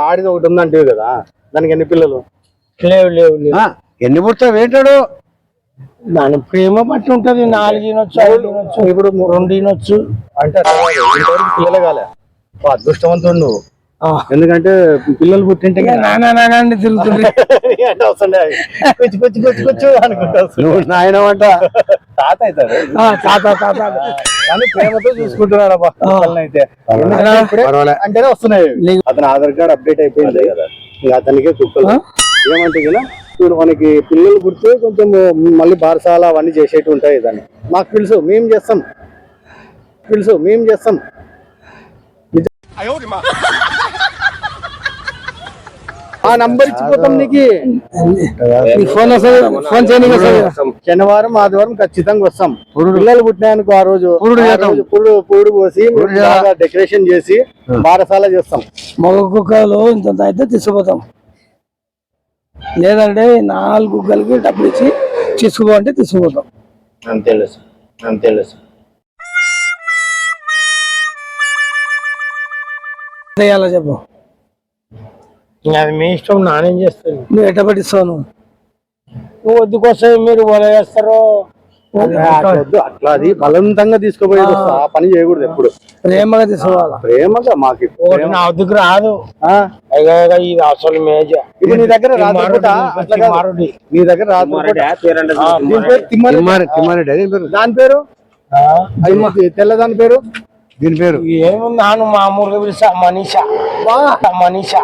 ఆడిది ఒకటి ఉందంటే కదా? దానికి ఎన్ని పిల్లలు? లేవు లేవు లేవు. ఆ, ఎన్ని పుడతావు? ఏంటాడు? దాని ప్రేమ బట్టి ఉంటది. నాలుగు ఈనొచ్చు ఐదు ఈనొచ్చు ఇప్పుడు రెండు ఈనొచ్చు. అంటే అట్లా కాదు. ఇంతవరకు పిల్లలే కాలే. అదృష్టవంతుడు నువ్వు. ఆ. ఎందుకంటే పిల్లలు పుట్టింటే ఇక నానా నానా అని తిరుగుతుంది. అంటే వస్తుండే కూర్చు కూర్చు కూర్చు కూర్చు అనుకుంటా. నువ్వు నాయన తాత అవుతారు ఆ, తాత తాత కానీ ప్రేమతో చూసుకుంటున్నాడు అబ్బా అయితే. అంటేనే వస్తున్నాయి. అతని ఆధార్ కార్డ్ అప్డేట్ అయిపోయింది. ఇంకా అతనికే కుక్కలు. ఏమంటే కదా ఇప్పుడు మనకి పిల్లలు పుడితే కొంచెం మళ్ళీ బారసాల అవన్నీ చేసేటి ఉంటాయి దాన్ని మాకు తెలుసు మేము చేస్తాం. తెలుసు మేము చేస్తాం. ఆ నంబర్ ఇచ్చిపోతాం నీకు. ఫోన్ వస్తుంది ఫోన్ వస్తుంది శనివారం ఆదివారం ఖచ్చితంగా వస్తాం. పిల్లలు పుట్టినాయనుకో ఆ రోజు. పురుడు పురుడు పురుడు పోసి డెకరేషన్ చేసి బారసాల చేస్తాం. మగ కుక్కలు ఇంత అయితే తీసుకుపోతాం. లేదంటే నాలుగు కుక్కలకి డబ్బులు ఇచ్చి తీసుకుపో అంటే తీసుకుపోతాం. అంతే అంతే చేయాలో చెప్పు. అది మీ ఇష్టం నానేం చేస్తాను నువ్వు ఎట్ట పట్టిస్తావు నువ్వు? వద్దుకొస్తే మీరు వల చేస్తారో అట్లా వద్దు, అట్లా అది బలవంతంగా తీసుకుపోయేది. ఆ. పని చేయకూడదు ఎప్పుడు. ప్రేమగా తీసుకోవాలా? ప్రేమగా మాకు ఒకటి నా వద్దకు రాదు. ఆ, అయ్యో, ఇది అసలు మేజ ఇప్పుడు నీ దగ్గర రాత్రిపూట అట్లా కాదు. మారుడి. నీ దగ్గర రాత్రిపూట దీని పేరు తిమ్మరి తిమ్మారి తిమ్మారెడ్డి అదే పేరు. దాని పేరు? అది తెల్ల దాని పేరు? దీని పేరు? ఏముంది? మామూలుగా పిలుస్తా. మనీషా. మనీషా.